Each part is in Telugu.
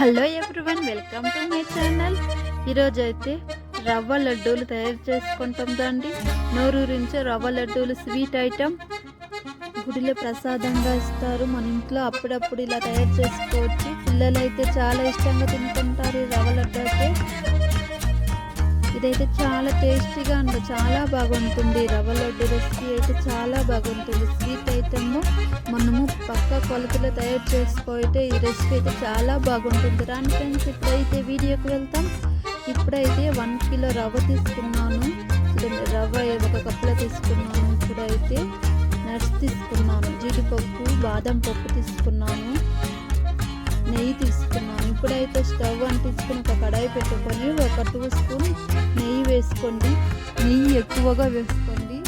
Hello everyone welcome to my channel. ఈరోజు అయితే రవ్వ లడ్డూలు తయారు చేసుకుంటాం దాండి నోరూరించే రవ్వ లడ్డూలు స్వీట్ ఐటమ్. గుడిలో ప్రసాదంగా ఇస్తారు. మన ఇంట్లో అప్పుడప్పుడు ఇలా తయారు చేసుకోవచ్చు. పిల్లలు అయితే చాలా ఇష్టంగా తింటుంటారు ఈ రవ్వ లడ్డు అయితే ఇదైతే చాలా టేస్టీగా ఉంది చాలా బాగుంటుంది. రవ్వ లడ్డు రెసిపీ అయితే చాలా బాగుంటుంది. స్వీట్ ఐటమ్ మనము పక్క కొలతలో తయారు చేసుకోయితే ఈ రెసిపీ అయితే చాలా బాగుంటుంది. రాని ఫ్రెండ్స్ ఇప్పుడైతే వీడియోకి వెళ్తాం. ఇప్పుడైతే వన్ కిలో రవ్వ తీసుకున్నాను. రవ్వ ఒక కప్పులో తీసుకున్నాను ఇప్పుడైతే నట్స్ తీసుకున్నాను. జీడిపప్పు బాదం పప్పు తీసుకున్నాను. నెయ్యి తీసుకున్నాను. ఇప్పుడైతే స్టవ్ అంటించుకుని ఒక కడాయి పెట్టుకొని ఒక టూ స్పూన్ నెయ్యి వేసుకోండి. నెయ్యి ఎక్కువగా వేసుకోండి.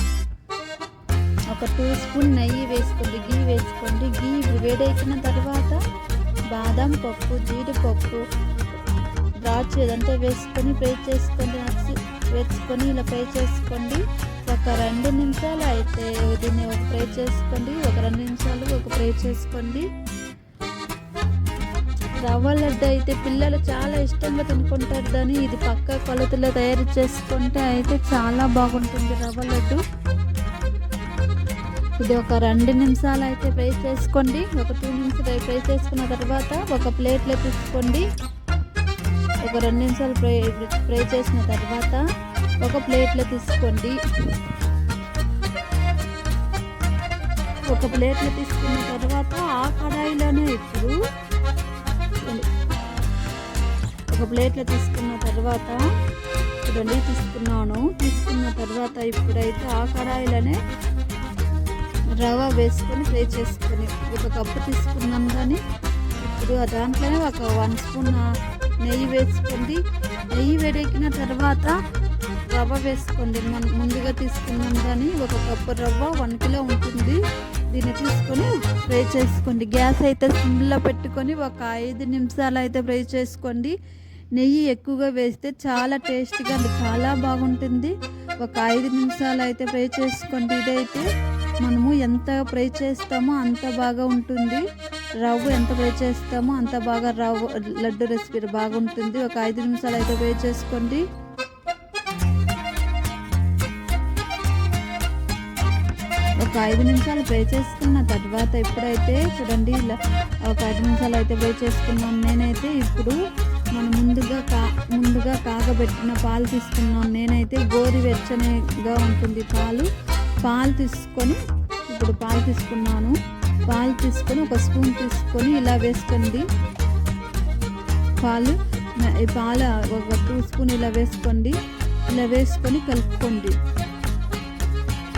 ఒక టూ స్పూన్ నెయ్యి వేసుకోండి. గీ వేసుకోండి. గీ వేడెక్కిన తర్వాత బాదం పప్పు జీడిపప్పు ద్రాక్ష ఇదంతా వేసుకొని ఫ్రై చేసుకోండి. నచ్చి వేసుకొని ఇలా ఫ్రై చేసుకోండి. ఒక రెండు నిమిషాలు అయితే దీన్ని ఒక ఫ్రై చేసుకోండి. ఒక రెండు నిమిషాలు ఒక ఫ్రై చేసుకోండి. రవ్వ లడ్డు అయితే పిల్లలు చాలా ఇష్టంగా తినుకుంటారు దాన్ని ఇది పక్క కొలతలో తయారు చేసుకుంటే అయితే చాలా బాగుంటుంది రవ్వ లడ్డు ఇది ఒక రెండు నిమిషాలు అయితే ఫ్రై చేసుకోండి. ఒక టూ నిమిషాలు ఫ్రై చేసుకున్న తర్వాత ఒక ప్లేట్లో తీసుకోండి. ఒక రెండు నిమిషాలు ఫ్రై ఫ్రై చేసిన తర్వాత ఒక ప్లేట్లో తీసుకోండి. ఒక ప్లేట్లో తీసుకున్న తర్వాత ఆ కడాయిలోనే ఇప్పుడు ఒక ప్లేట్లో తీసుకున్న తర్వాత చూడండి తీసుకున్నాను. తీసుకున్న తర్వాత ఇప్పుడైతే ఆ కడాయిలోనే రవ్వ వేసుకొని ఫ్రై చేసుకొని ఒక కప్పు తీసుకున్నాం కానీ ఇప్పుడు దాంట్లోనే ఒక వన్ స్పూన్ నెయ్యి వేసుకోండి. నెయ్యి వేడెక్కిన తర్వాత రవ్వ వేసుకోండి. మనం ముందుగా తీసుకున్నాం కానీ ఒక కప్పు రవ్వ వన్ కిలో ఉంటుంది. దీన్ని తీసుకొని ఫ్రై చేసుకోండి. గ్యాస్ అయితే సిమ్లో పెట్టుకొని ఒక ఐదు నిమిషాలు అయితే ఫ్రై చేసుకోండి. నెయ్యి ఎక్కువగా వేస్తే చాలా టేస్టీగా చాలా బాగుంటుంది. ఒక ఐదు నిమిషాలు అయితే ఫ్రై చేసుకోండి. ఇదైతే మనము ఎంత ఫ్రై చేస్తామో అంత బాగా ఉంటుంది. రవ్వు ఎంత ఫ్రై చేస్తామో అంత బాగా రవ్వు లడ్డు రెసిపీ బాగుంటుంది. ఒక ఐదు నిమిషాలు అయితే ఫ్రై చేసుకోండి. ఒక ఐదు నిమిషాలు ఫ్రై చేసుకున్న తర్వాత ఇప్పుడైతే చూడండి ఇలా ఒక ఐదు నిమిషాలు అయితే ఫ్రై చేసుకున్నాను నేనైతే. ఇప్పుడు మనం ముందుగా కా ముందుగా కాగబెట్టిన పాలు తీసుకున్నాను నేనైతే గోరువెచ్చనిగా ఉంటుంది పాలు. పాలు తీసుకొని ఇప్పుడు పాలు తీసుకున్నాను. పాలు తీసుకొని ఒక స్పూన్ తీసుకొని ఇలా వేసుకోండి. పాలు పాలు ఒక టూ స్పూన్ ఇలా వేసుకోండి. ఇలా వేసుకొని కలుపుకోండి.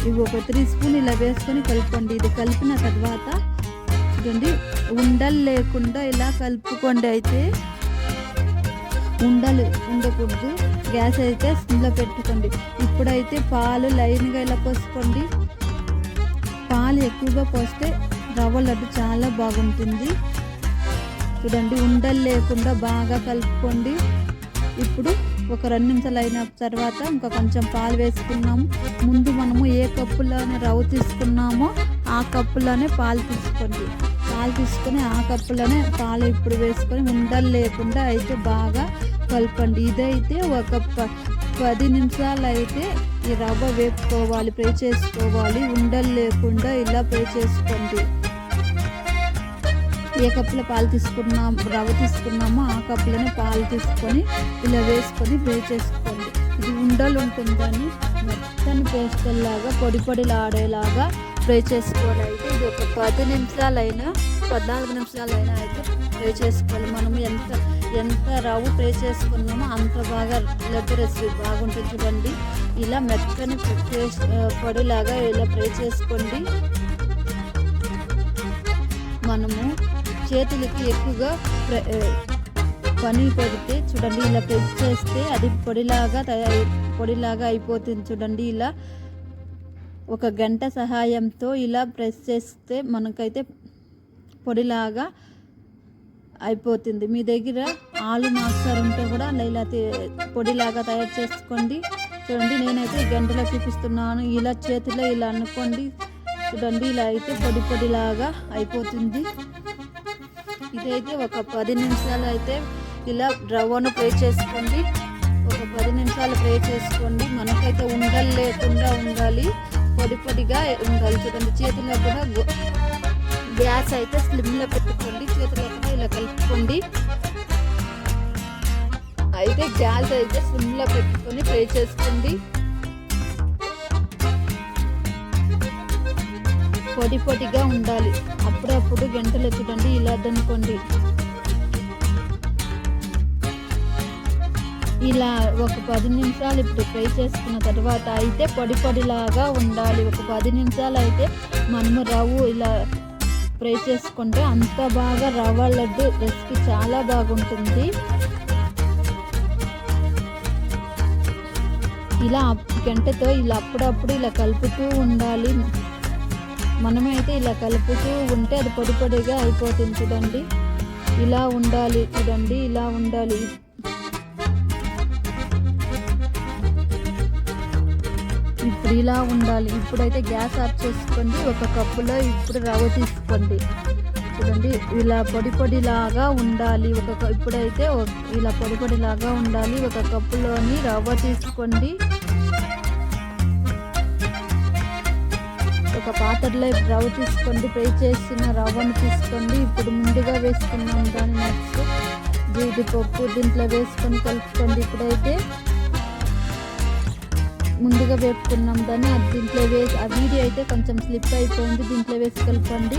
ఇవి ఒక త్రీ స్పూన్ ఇలా వేసుకొని కలుపుకోండి. ఇది కలిపిన తర్వాత చూడండి ఉండలు లేకుండా ఇలా కలుపుకోండి అయితే ఉండలు ఉండకూడదు గ్యాస్ అయితే సిమ్లో పెట్టుకోండి. ఇప్పుడైతే పాలు లైన్గా ఇలా పోసుకోండి. పాలు ఎక్కువగా పోస్తే రవ్వ లడ్డు చాలా బాగుంటుంది. చూడండి ఉండలు లేకుండా బాగా కలుపుకోండి. ఇప్పుడు ఒక రెండు నిమిషాలు అయిన తర్వాత ఇంకా కొంచెం పాలు వేసుకున్నాము ముందు మనము ఏ కప్పులోనే రవ్వ తీసుకున్నామో ఆ కప్పులోనే పాలు తీసుకోండి. పాలు తీసుకొని ఆ కప్పులోనే పాలు ఇప్పుడు వేసుకొని ఉండలు లేకుండా అయితే బాగా కలపండి. ఇదైతే ఒక పది నిమిషాలు అయితే ఈ రవ్వ వేపుకోవాలి ఫ్రై చేసుకోవాలి. ఉండలు లేకుండా ఇలా ఫ్రై చేసుకోండి. ఏ కప్పులో పాలు తీసుకున్నాం రవ్వ తీసుకున్నామో ఆ కప్పులోనే పాలు తీసుకొని ఇలా వేసుకొని ఫ్రై చేసుకోండి. ఇది ఉండలు ఉంటుందని మెత్తని పేస్టల్లాగా పొడి పొడిలాడేలాగా ఫ్రై చేసుకోవాలి అయితే ఇది ఒక పది నిమిషాలైనా పద్నాలుగు నిమిషాలైనా అయితే ఫ్రై చేసుకోవాలి. మనము ఎంత ఎంత రవ్వు ఫ్రై చేసుకున్నామో అంత బాగా లడ్డు రెసిపీ బాగుంటుంది చూడండి. ఇలా మెత్తని పొడిలాగా ఇలా ఫ్రై చేసుకోండి. మనము చేతులకి ఎక్కువగా పని పెడితే చూడండి ఇలా ప్రెస్ చేస్తే అది పొడిలాగా తయారు పొడిలాగా అయిపోతుంది చూడండి. ఇలా ఒక గంట సహాయంతో ఇలా ప్రెస్ చేస్తే మనకైతే పొడిలాగా అయిపోతుంది. మీ దగ్గర ఆలు మాస్టర్ ఉంటే కూడా ఇలా పొడిలాగా తయారు చేసుకోండి. చూడండి నేనైతే గంటలో చూపిస్తున్నాను. ఇలా చేతిలో ఇలా అనుకోండి. చూడండి ఇలా అయితే పొడి పొడిలాగా అయిపోతుంది. ఇదైతే ఒక పది నిమిషాలు అయితే ఇలా రవ్వను ఫ్రై చేసుకోండి. ఒక పది నిమిషాలు ఫ్రై చేసుకోండి. మనకైతే ఉండలు లేకుండా ఉండాలి. పొడి పొడిగా ఉండాలి చూడండి. చేతిలో కూడా గ్యాస్ అయితే స్లిమ్లో పెట్టుకోండి. చేతిలో కూడా ఇలా కలుపుకోండి. అయితే గ్యాస్ అయితే స్లిమ్లో పెట్టుకొని ఫ్రై చేసుకోండి. పొడి పొడిగా ఉండాలి. అప్పుడప్పుడు గంటలు చూడండి. ఇలా దనుకోండి ఇలా ఒక పది నిమిషాలు ఇప్పుడు ఫ్రై చేసుకున్న తర్వాత అయితే పొడి పొడిలాగా ఉండాలి. ఒక పది నిమిషాలు అయితే మనము రవ్వ ఇలా ఫ్రై చేసుకుంటే అంత బాగా రవ్వ లడ్డు రెసిపీ చాలా బాగుంటుంది. ఇలా గంటతో ఇలా అప్పుడప్పుడు ఇలా కలుపుతూ ఉండాలి. మనమైతే ఇలా కలుపుతూ ఉంటే అది పొడి పొడిగా అయిపోతుంది చూడండి. ఇలా ఉండాలి చూడండి ఇలా ఉండాలి. ఇప్పుడు ఇలా ఉండాలి. ఇప్పుడైతే గ్యాస్ ఆఫ్ చేసుకోండి. ఒక కప్పులో ఇప్పుడు రవ్వ తీసుకోండి. చూడండి ఇలా పొడి పొడిలాగా ఉండాలి. ఒక ఇప్పుడైతే ఇలా పొడి పొడిలాగా ఉండాలి. ఒక కప్పులోని రవ్వ తీసుకోండి. ఒక పాత్రలో రవ్వ తీసుకోండి. ఫ్రై చేసిన రవ్వను తీసుకోండి. ఇప్పుడు ముందుగా వేసుకున్నాం దాన్ని నెక్స్ట్ జీడిపప్పు దీంట్లో వేసుకొని కలుపుకోండి. ఇప్పుడైతే ముందుగా వేపుకున్నాం. దాన్ని అది దీంట్లో వేసి ఆ వీడియో అయితే కొంచెం స్లిప్ అయిపోయింది. దీంట్లో వేసి కలపండి.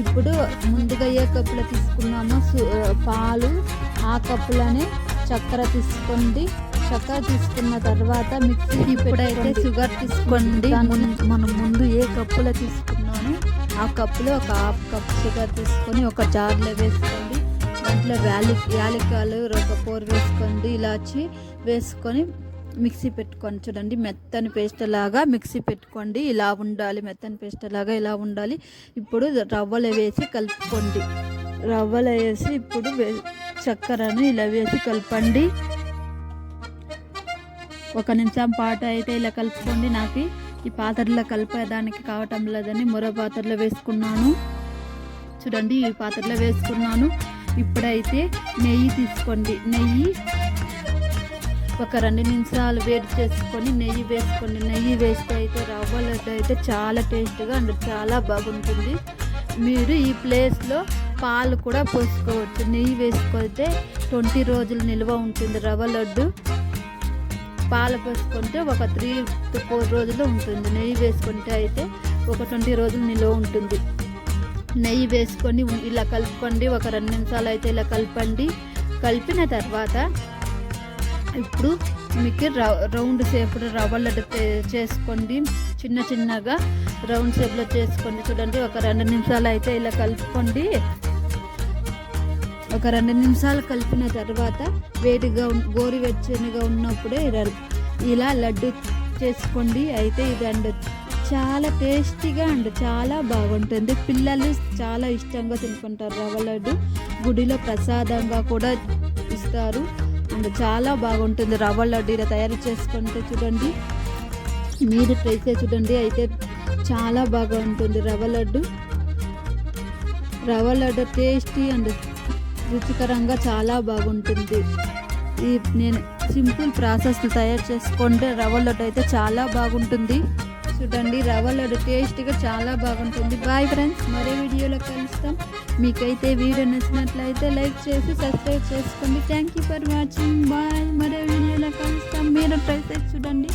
ఇప్పుడు ముందుగా ఏ కప్పులో తీసుకున్నామో సు- పాలు ఆ కప్పులోనే చక్కెర తీసుకోండి. చక్కెర తీసుకున్న తర్వాత మిక్సీ ఇప్పుడైతే షుగర్ తీసుకోండి. మున్- ముందు ఏ కప్పులో తీసుకున్నామో ఆ కప్పులో ఒక హాఫ్ కప్ షుగర్ తీసుకొని ఒక జార్లో వేసుకోండి. దాంట్లో యాలి యాలక్కాయలు ఒక ఫోర్ వేసుకోండి. ఇలాచి వేసుకొని మిక్సీ పెట్టుకొని చూడండి మెత్తని పేస్ట్ లాగా మిక్సీ పెట్టుకోండి. ఇలా ఉండాలి మెత్తని పేస్ట్ లాగా ఇలా ఉండాలి. ఇప్పుడు రవ్వలు వేసి కలుపుకోండి. రవ్వలు వేసి ఇప్పుడు చక్కెరను ఇలా వేసి కలపండి. ఒక నిమిషం పాటు అయితే ఇలా కలుపుకోండి నాకు. ఈ పాత్రలో కలిపేదానికి కావటం లేదని మరో పాత్రలో వేసుకున్నాను. చూడండి ఈ పాత్రలో వేసుకున్నాను. ఇప్పుడైతే నెయ్యి తీసుకోండి. నెయ్యి ఒక రెండు నిమిషాలు వేడి చేసుకొని నెయ్యి వేసుకోండి నెయ్యి వేస్తే అయితే రవ్వ లడ్డు అయితే చాలా టేస్ట్గా అండ్ చాలా బాగుంటుంది. మీరు ఈ ప్లేస్లో పాలు కూడా పోసుకోవచ్చు. నెయ్యి వేసుకుంటే ట్వంటీ రోజులు నిల్వ ఉంటుంది రవ్వ లడ్డు. పాలు పోసుకుంటే ఒక త్రీ టు ఫోర్ రోజులు ఉంటుంది. నెయ్యి వేసుకుంటే అయితే ఒక ట్వంటీ రోజులు నిల్వ ఉంటుంది. నెయ్యి వేసుకొని ఇలా కలుపుకోండి. ఒక రెండు నిమిషాలు అయితే ఇలా కలపండి. కలిపిన తర్వాత ఇప్పుడు మీకు రౌ- రౌండ్ షేప్లో రవ్వ లడ్డు చేసుకోండి. చిన్న చిన్నగా రౌండ్ షేప్లో చేసుకోండి. చూడండి ఒక రెండు నిమిషాలు అయితే ఇలా కలుపుకోండి. ఒక రెండు నిమిషాలు కలిపిన తర్వాత వేడిగా ఉన్- గోరువెచ్చనిగా ఉన్నప్పుడే ఇలా లడ్డు చేసుకోండి. అయితే ఇది అండ్ చాలా టేస్టీగా అండ్ చాలా బాగుంటుంది. పిల్లలు చాలా ఇష్టంగా తినుకుంటారు రవ్వ లడ్డు. గుడిలో ప్రసాదంగా కూడా ఇస్తారు. అండ్ చాలా బాగుంటుంది రవ్వ లడ్డు ఇలా తయారు చేసుకుంటే చూడండి. మీరు ట్రై చేసి చూడండి. అయితే చాలా బాగా ఉంటుంది రవ్వ లడ్డు. రవ్వ లడ్డు టేస్టీ అండ్ రుచికరంగా చాలా బాగుంటుంది. ఈ నేను సింపుల్ ప్రాసెస్ తయారు చేసుకుంటే రవ్వ లడ్డు అయితే చాలా బాగుంటుంది. చూడండి రవ్వ లడ్డు టేస్ట్గా చాలా బాగుంటుంది. బాయ్ ఫ్రెండ్స్ మరే వీడియోలో కలుస్తాం. మీకైతే వీడియో నచ్చినట్లయితే లైక్ చేసి సబ్స్క్రైబ్ చేసుకోండి. Thank you for watching bye మరే వీడియోలో కలుస్తాం. మీరు ట్రై చేసి చూడండి.